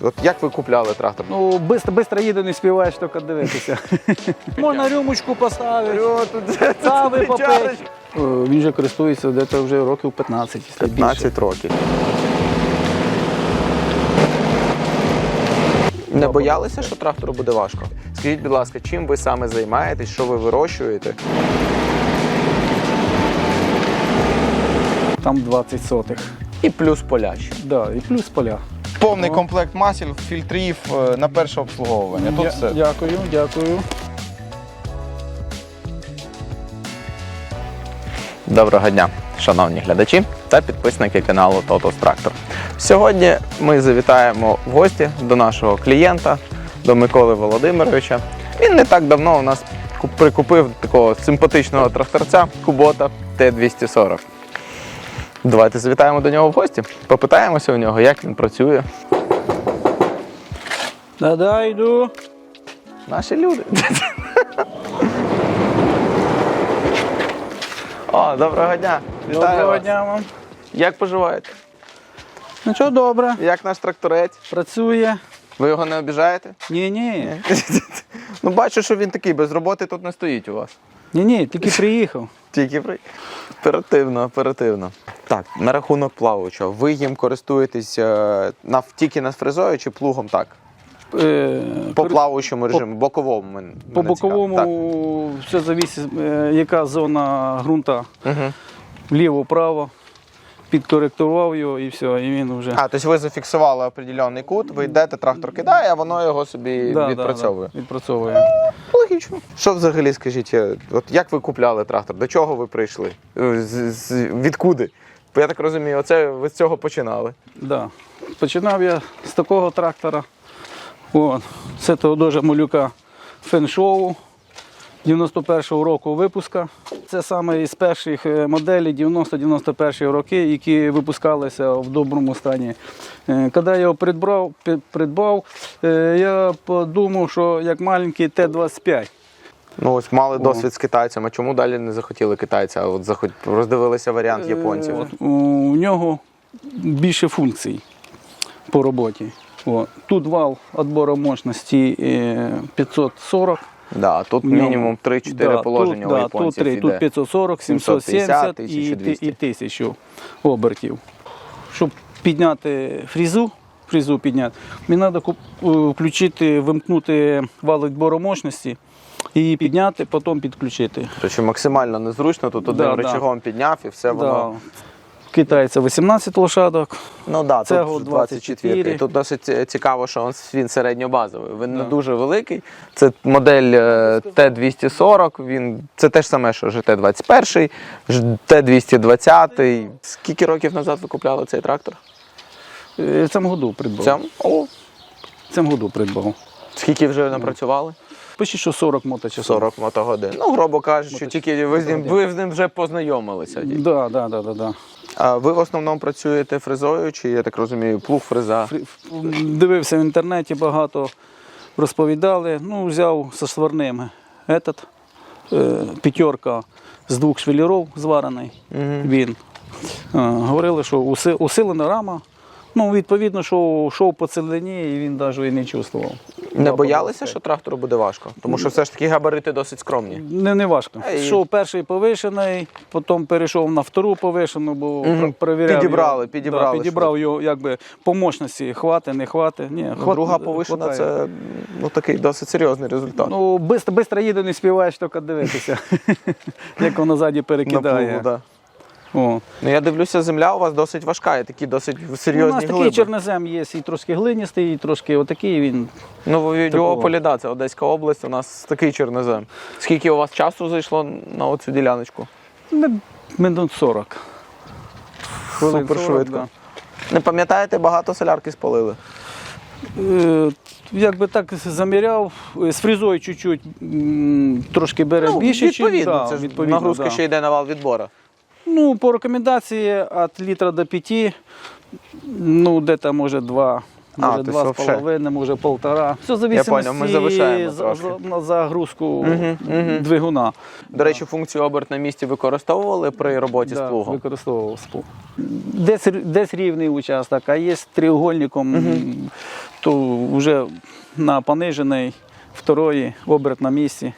От як ви купляли трактор? Ну, бистро, бистро їду, не співаєш, тільки дивитися. Можна рюмочку поставити, кави попити. Е, Він вже користується десь вже років 15, якщо більше. 15 років. Не боялися, що трактору буде важко? Скажіть, будь ласка, чим ви саме займаєтесь, що ви вирощуєте? Там 20 сотих. І плюс поля ще. Да, і плюс поля. Повний комплект масел, фільтрів е, на перше обслуговування. Тут все. Дякую, дякую. Доброго дня, шановні глядачі та підписники каналу Тотос Трактор. Сьогодні ми завітаємо в гості до нашого клієнта, до Миколи Володимировича. Він не так давно у нас прикупив такого симпатичного тракторця Кубота Т-240. Давайте завітаємо до нього в гості, попитаємося у нього, як він працює. Да-да, йду. Наші люди. О, доброго дня! Вітаю Доброго вас. дня вам. Як поживаєте? Ну що, добре, Як наш тракторець? працює. Ви його не обіжаєте? Ні-ні. ну бачу, що він такий, без роботи тут не стоїть у вас. Ні-ні, тільки приїхав. Тільки при... оперативно, оперативно. Так, на рахунок плавучого. Ви їм користуєтесь е, на, тільки на фрезою чи плугом так? Е, По при- плаваючому режиму, боковому. мен- По мене цікавить. боковому все зависить, е, яка зона ґрунта Так. Угу. вліво-право. Підкоректував його і все, і він вже. А, тобто ви зафіксували определенний кут, ви йдете, трактор кидає, а воно його собі відпрацьовує. да, відпрацьовує. Логічно. Що взагалі скажіть, е, от як ви купляли трактор? До чого ви прийшли? Е, З, з, відкуди? Я так розумію, оце ви з цього починали. Да. Починав я з такого трактора. От. Це того дуже малюка феншоу 91-го року випуска. Це саме із перших е, моделей 90-91 роки, які випускалися в доброму стані. Е, Коли я його придбав, придбав е, я подумав, що як маленький Т-25. Ну ось мали досвід з китайцями. Чому далі не захотіли китайця? А от захот... роздивилися варіант японців. От, у нього більше функцій по роботі. От. Тут вал відбору мощності е, 540. Да, тут мінімум 3-4 Да, положення тут, у да, тут, три, іде. тут 540, 770 і, 1200. і 1000 обертів. Щоб підняти фрізу, фрізу підняти, мені треба включити, вимкнути вал відбору мощності і підняти, потім підключити. Тобто максимально незручно, тут одним Да, да. підняв і все воно. Да. Китайця 18 лошадок. Ну да, тут 24. 24. Тут досить е, цікаво, що він- середньобазовий. Він не Да. дуже великий. Це модель е, Т-240, він це те ж саме, що ЖТ-21, Т-220. Скільки років назад ви купляли цей трактор? Е, В цьому году придбав. Цьому? О, В цьому году придбав. скільки вже напрацювали? Почти що 40 моточасов. 40 мотогодин. Ну, грубо кажучи, тільки ви з ним, ви з ним вже познайомилися. Да, да, да, да, да. А ви в основному працюєте фрезою, чи я так розумію, плуг фреза? Дивився в інтернеті, багато розповідали. Ну, взяв зі сварним этот, е, п'ятерка з двох швелірів зварений. Він. Е, говорили, що уси- усилена рама. Ну, відповідно, що йшов по целині і він навіть і не чувствував. Не боялися, що трактору буде важко? Тому що все ж таки габарити досить скромні. Не, не важко. Йшов перший повишений, потім перейшов на втору повишену, бо Мгм. перевіряв. Підібрали, його, підібрали, Да, підібрав його якби по мощності, хвати, не хвати. Ні, Ну, хват- Друга повишена хватає. це ну, такий досить серйозний результат. Ну, бистро, бистро їду, не співаєш, тільки дивитися, як воно ззаді на перекидає. да. О. Ну я дивлюся, земля у вас досить важка, і такі досить серйозні. У нас такий глиби. чорнозем є, і трошки глиністий, і трошки отакий він. Ну, в Такого. Да, це Одеська область, у нас такий чорнозем. Скільки у вас часу зайшло на оцю діляночку? ну, Минут 40. Хвилин Супер 40, швидко. Не пам'ятаєте, багато солярки спалили? Е, Якби так заміряв, е, з фрізою чуть-чуть трошки бере більше, Ну, відповідно, да, це ж відповідно, нагрузка да. ще йде на вал відбора. Ну, по рекомендації від літра до 5, ну, де-то може 2. Може, то два з половиною, може полтора. Все завишаємо за, на загрузку Мгм, мгм. двигуна. До речі, функцію оберт на місці використовували при роботі Да, з плугом? використовував спу. Десь, десь рівний участок, а є з треугольником, то вже на понижений, второї, оберт на місці.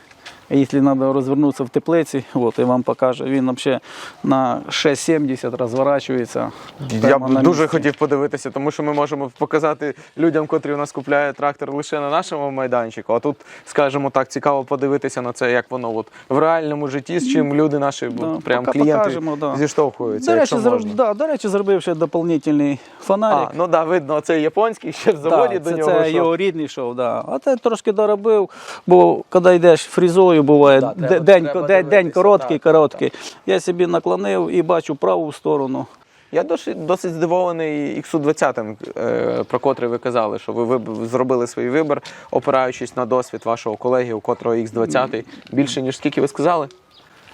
Якщо треба розвернутися в теплиці, от, я вам покажу, він взагалі на 6,70 розворачується. Я б на дуже місці. хотів подивитися, тому що ми можемо показати людям, котрі у нас купляють трактор лише на нашому майданчику. А тут, скажімо так, цікаво подивитися на це, як воно от в реальному житті, з чим люди наші Да, прям пока клієнти покажемо, да. зіштовхуються. До речі, зроб... да, до речі, зробив ще доповнительний фонарик. А, ну да, видно, це японський, ще в заводі Да, до це, нього. це його рідний шов, да. а це трошки доробив, бо коли йдеш фрізою, буває Да, треба- день, треба день, день дивитися, короткий, так, короткий. Я собі наклонив і бачу праву сторону. Я досить, досить здивований XU20, е, про котрий ви казали, що ви виб- зробили свій вибір, опираючись на досвід вашого колеги, у котрого X20 більше, ніж скільки ви сказали?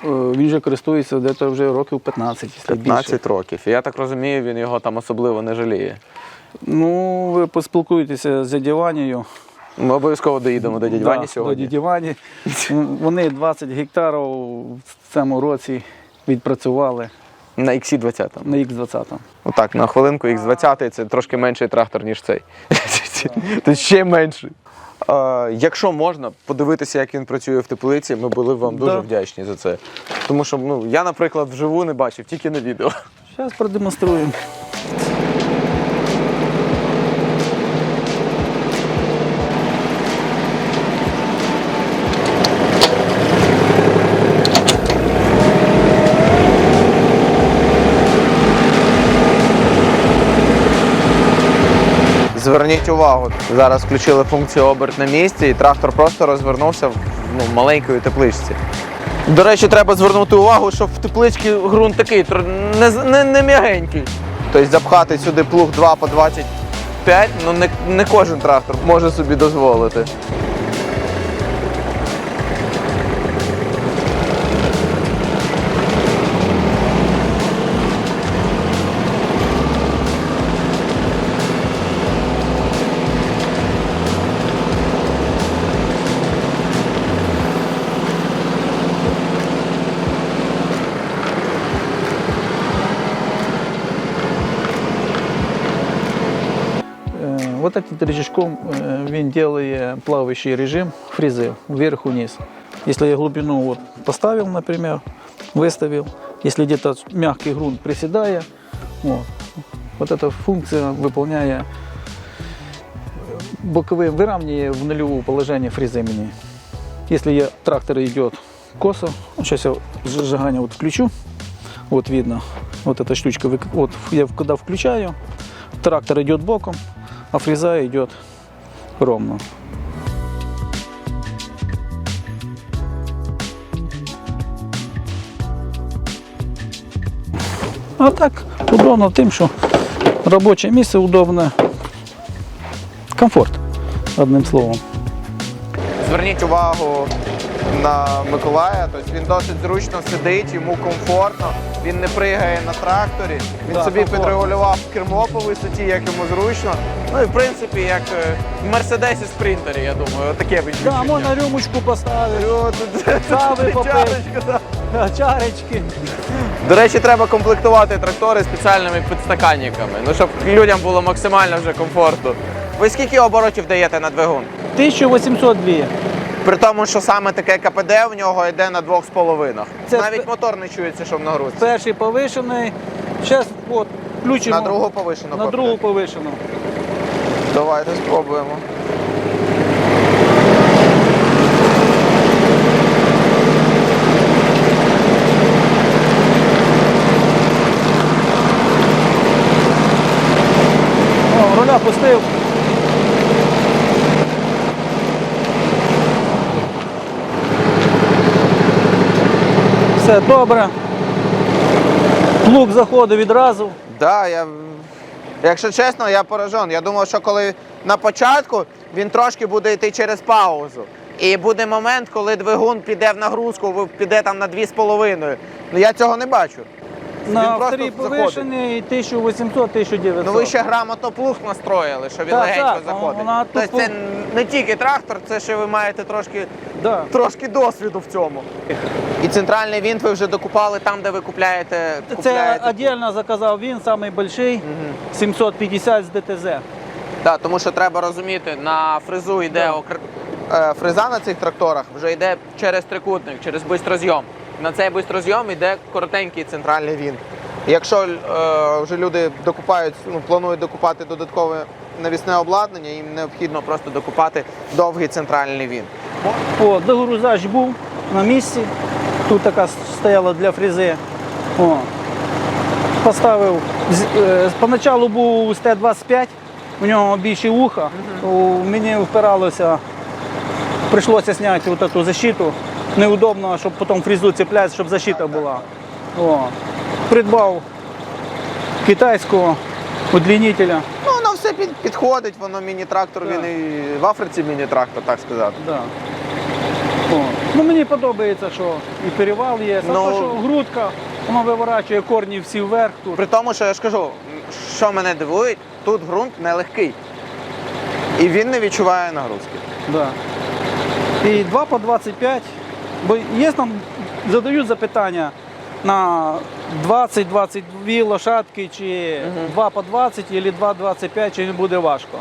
Е, Він вже користується десь вже років 15, якщо більше. 15 років. І я так розумію, він його там особливо не жаліє. Ну, ви поспілкуєтеся з дяді Ванією. Ми обов'язково доїдемо до дяді Да, Вані сьогодні. До дяді Вані. Вони 20 гектарів в цьому році відпрацювали На XC20. на Х20. Отак, на хвилинку X20 це трошки менший трактор, ніж цей. Тут ще менший. Е, якщо можна подивитися, як він працює в теплиці, ми були б вам дуже Да. вдячні за це. Тому що ну, я, наприклад, вживу не бачив, тільки на відео. Зараз продемонструємо. Зверніть увагу, зараз включили функцію оберт на місці, і трактор просто розвернувся в ну, маленької тепличці. До речі, треба звернути увагу, що в тепличці ґрунт такий не, не, не м'ягенький. Тобто запхати сюди плуг 2 по 25, ну не, не кожен трактор може собі дозволити. Вот этим рычажком э, він делает плавающий режим фрезы вверх-вниз. Если я глубину вот поставил, например, выставил, если где-то мягкий грунт приседая, вот, вот эта функция выполняя боковым выравнивая в нулевое положение фрезы мини. Если я, трактор идет косо, сейчас я зажигание вот включу, вот видно, вот эта штучка, вот я когда включаю, трактор идет боком, а фреза идет ровно. А так удобно тим, що робоче місце удобне. Комфорт, одним словом. Зверніть увагу на Миколая, тобто він досить зручно сидить, йому комфортно, він не пригає на тракторі, він Да, собі комфортно. підрегулював кермо по висоті, як йому зручно. Ну і в принципі, як е, в Мерседесі спринтері, я думаю, таке відчуття. Да, можна рюмочку поставити, О, тут- Кави попити. чарочка, да. чарочки. До речі, треба комплектувати трактори спеціальними підстаканниками, ну щоб людям було максимально вже комфортно. Ви скільки оборотів даєте на двигун? 1802. При тому, що саме таке КПД в нього йде на двох з половиною. Це Навіть мотор не чується, що в нагрузці. Перший повишений. Зараз от, включимо На другу повишену. на КПД. другу повишену. Давайте спробуємо. О, руля пустив. Все добре. Плуг заходить відразу. Да, я... Якщо чесно, я поражен. Я думав, що коли на початку він трошки буде йти через паузу. І буде момент, коли двигун піде в нагрузку, піде там на 2,5. Ну я цього не бачу. На він просто вторій повишений 1800-1900. Ну ви ще грамотно плуг настроїли, що він Так, легенько так, заходить. вона Тобто тупо- це не тільки трактор, це ще ви маєте трошки, Да. трошки досвіду в цьому. І центральний вінт ви вже докупали там, де ви купляєте. Це купляєте віддільно заказав він, самий больший, 750 з ДТЗ. Так, тому що треба розуміти, на фрезу йде окр... е, фреза на цих тракторах вже йде через трикутник, через бистрозйом. На цей бистрозйом йде коротенький центральний він. Якщо е, вже люди докупають, ну, планують докупати додаткове навісне обладнання, їм необхідно просто докупати довгий центральний він. О, догрузач був на місці. Тут така стояла для фрези. О. Поставив. з- е, був з Т-25, у нього більше вуха. У мені впиралося, прийшлося зняти защиту. Неудобно, щоб потім фрезу цепляти, щоб защита була. О. Придбав китайського удлінителя. Ну, воно все під, підходить, воно міні-трактор, Так. він і в Африці міні-трактор, так сказати. Да. О. Ну, мені подобається, що і перевал є, а Ну- то, що грудка, воно виворачує корні всі вверх тут. При тому, що я ж кажу, що мене дивує, тут ґрунт нелегкий. І він не відчуває нагрузки. Да. І 2 по 25. Бо є там, задають запитання на 20-22 лошадки, чи 2 по 20, або 2 25, чи не буде важко.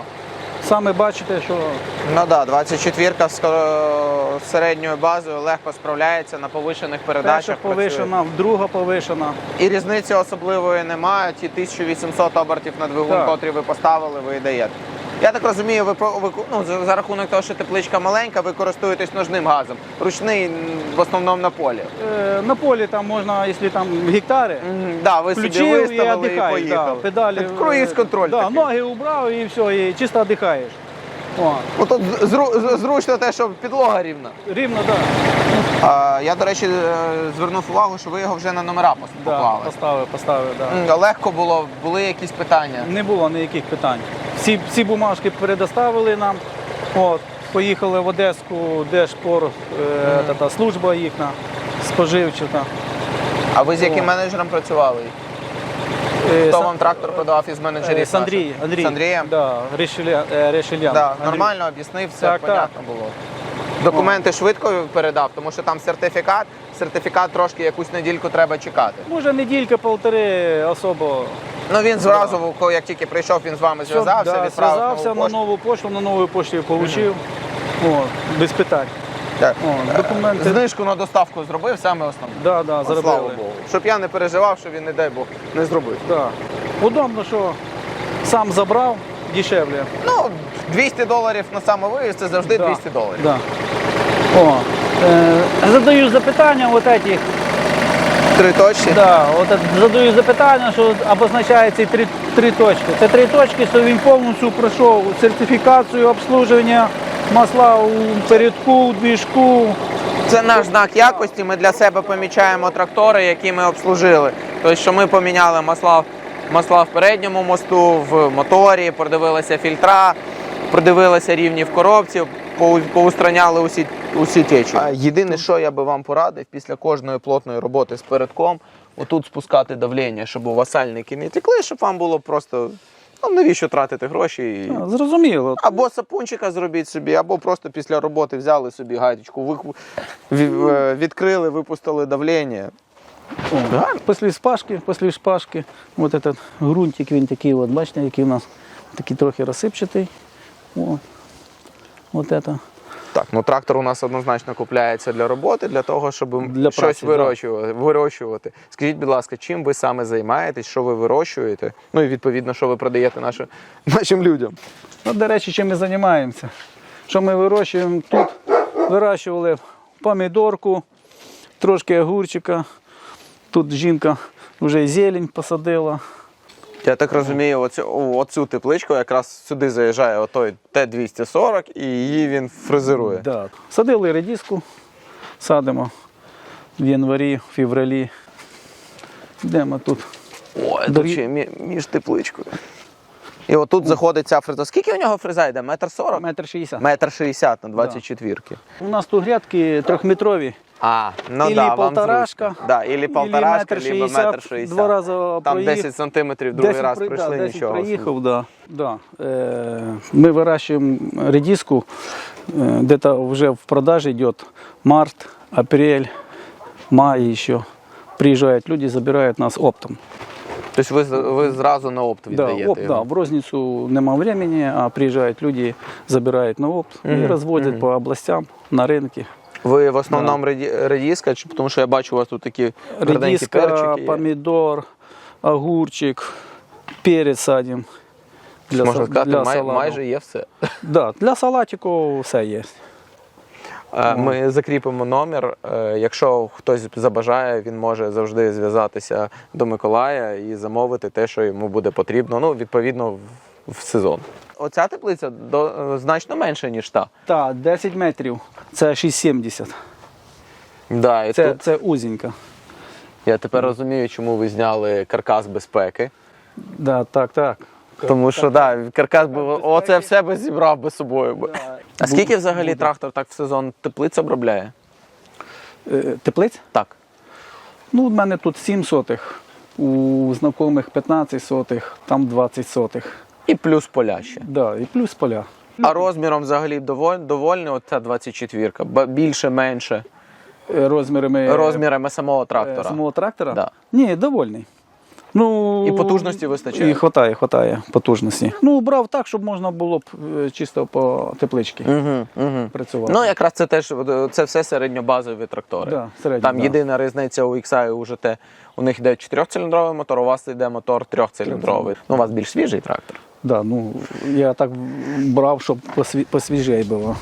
Саме бачите, що Ну так, да, 24-ка з середньою базою легко справляється на повишених перша передачах. працює. повишена, друга повишена. І різниці особливої немає. Ті 1800 обертів на двигун, Так. котрі ви поставили, ви і даєте. Я так розумію, ви, ну, за, за рахунок того, що тепличка маленька, ви користуєтесь ножним газом. Ручний в основному на полі. Е, на полі там можна, якщо там гектари, Мгм, Да, ви собі включив і виставили і, віддихаєш. Да, педалі. Круїз контроль. Да, такий. ноги убрав і все, і чисто віддихаєш. О, тут зру- зручно те, що підлога рівна. рівно, так. А, я, до речі, е, звернув увагу, що ви його вже на номера пос- Да, поклали. поставив, поставив, да. Легко було, були якісь питання. Не було ніяких питань. Всі, всі бумажки предоставили нам. От, поїхали в Одеську, Держпор, е, та, та, служба їхня, споживча. та. А ви з яким О. менеджером працювали? Е, Хто вам трактор продавав із е, менеджерів? з Андрій. Андрій. З Андрієм? Да, Решеля, е, Решелян. Да, Андрій. нормально об'яснив, все Так, понятно було. Документи швидко передав, тому що там сертифікат. Сертифікат трошки якусь недільку треба чекати. Може, неділька, полтори особо. Ну він зразу, коли як тільки прийшов, він з вами зв'язався, да, відправив зв'язався нову на нову пошту, на нову пошту отримав. От, без питань. Так. О, документи. Знижку на доставку зробив саме основне. Да, да, От, Слава. Богу. Щоб я не переживав, що він, не дай Бог, не зробив. Да. Удобно, що сам забрав, дешевле. Ну, 200 доларів на самовивіз це завжди Да. 200 доларів. Да. О, е, задаю запитання, от этих, Три точки. да, от задаю запитання, що обозначає ці три, три точки. Це три точки, що він повністю пройшов сертифікацію обслуживання масла у передку, у двіжку. Це наш знак якості. Ми для себе помічаємо трактори, які ми обслужили. Тобто, що ми поміняли масла, масла в передньому мосту, в моторі, продивилися фільтра, продивилися рівні в коробці, поустраняли усі, усі течі. Єдине, що я би вам порадив після кожної плотної роботи з передком, отут спускати давлення, щоб у вас сальники не текли, щоб вам було просто. Ну, навіщо тратити гроші? І... А, Зрозуміло. Або сапунчика зробіть собі, або просто після роботи взяли собі гайдочку, ві- е, відкрили, випустили давлення. Після шпажки, після шпажки, от этот ґрунтик, він такий, от, бачите, який у нас такий трохи розсипчатий. О, от это. Так, ну трактор у нас однозначно купляється для роботи, для того, щоб Для щось праці, да. вирощувати, вирощувати. Скажіть, будь ласка, чим ви саме займаєтесь, що ви вирощуєте? Ну і відповідно, що ви продаєте нашим, нашим людям. Ну, до речі, чим ми займаємося? Що ми вирощуємо тут? Вирощували помідорку, трошки огурчика. Тут жінка вже зелень посадила. Я так розумію, оцю, оцю тепличку якраз сюди заїжджає отой Т-240 і її він фрезерує. Да. Садили редиску, садимо в январі, в февралі. Йдемо тут. Ой, тут Дорі- мі- між тепличкою. І отут заходить ця фреза. Скільки у нього фреза йде? Метр сорок? Метр шістдесят. Метр шістдесят на 24-ки. У нас тут грядки трьохметрові. А, ну Ілі да, вам полторашка, зручно. Да, ілі полторашка, метр либо метр шістдесят. два рази Там проїх- 10 сантиметрів другий 10 раз при- пройшли, 10 нічого. проїхав, да. Да. Е, ми вирощуємо редиску, е, где-то вже в продаже йде март, апрель, май еще. Приезжают люди, забирают нас оптом. Тобто ви, з- ви зразу на опт Да, віддаєте оп, да, його? в розницу нема времени, а приезжают люди, забирают на опт разводят мгм. по областям, на рынке. Ви в основному реді- редіска, чи- тому що я бачу у вас тут такі гарненькі Редиска, перчики. є. помидор, огурчик, перец садим. Для, Можна са- сказати, для май, салату. майже є все. Да, для салатику все є. Е, Ми закріпимо номер. Е, Якщо хтось забажає, він може завжди зв'язатися до Миколая і замовити те, що йому буде потрібно. Ну, відповідно, в- в сезон. Оця теплиця до, е, значно менша, ніж та. Так, 10 метрів, це 6,70. Да, і Це, тут це узенька. я тепер розумію, чому ви зняли каркас безпеки. Да, так, так. Тому що да, каркас би оце все би зібрав би собою. би. А скільки взагалі трактор так в сезон теплиць обробляє? Е, Теплиць? Так. Ну, у мене тут 7 сотих, у знайомих 15 сотих, там 20 сотих. І плюс поля ще. Да, і плюс поля. А розміром взагалі доволь, довольний оця 24-ка? Більше, менше. Е, Розмірами Розмірами самого е, трактора. самого трактора? Да. Ні, довольний. Ну, І потужності вистачає? І хватає, хватає потужності. Ну, брав так, щоб можна було б е, чисто по тепличці Угу, угу. працювати. Ну, якраз це теж е, це все середньобазові трактори. Да, середньо, Там да. єдина різниця у XI і у ЖТ. У них йде чотирьохциліндровий мотор, у вас йде мотор трьохциліндровий. Ну, у вас більш свіжий трактор. Да, ну, я так брав, щоб посві- посвіжей було.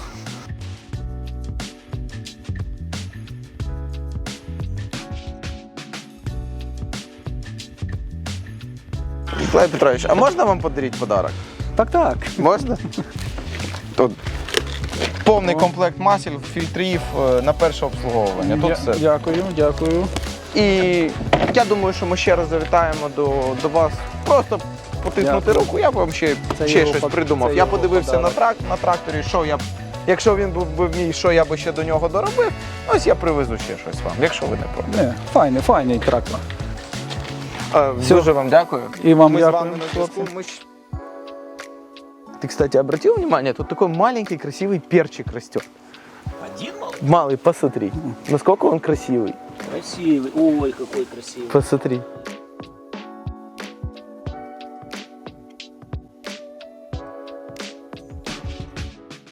Миколай Петрович, а можна вам подарити подарок? Так, так. Можна? Тут Повний комплект масел, фільтрів е, на перше обслуговування. Тут все. Дякую, дякую. І я думаю, що ми ще раз завітаємо до, до вас. Просто потиснути Дякую. руку, я б вам ще, Це ще його щось под- придумав. це Я його подивився на, подарок. трак, на тракторі, що я б. Якщо він був би мій, що я би ще до нього доробив, ось я привезу ще щось вам, якщо ви не проти. Не, файний, файний трактор. Е, Дуже вам дякую. І вам Ми з дякую. вами на зв'язку. Ми щ- Ты, кстати, обратил внимание, тут такой маленький красивый перчик растет. Один малый? Малый, посмотри. Насколько он красивый. Красивый. Ой, какой красивый. Посмотри.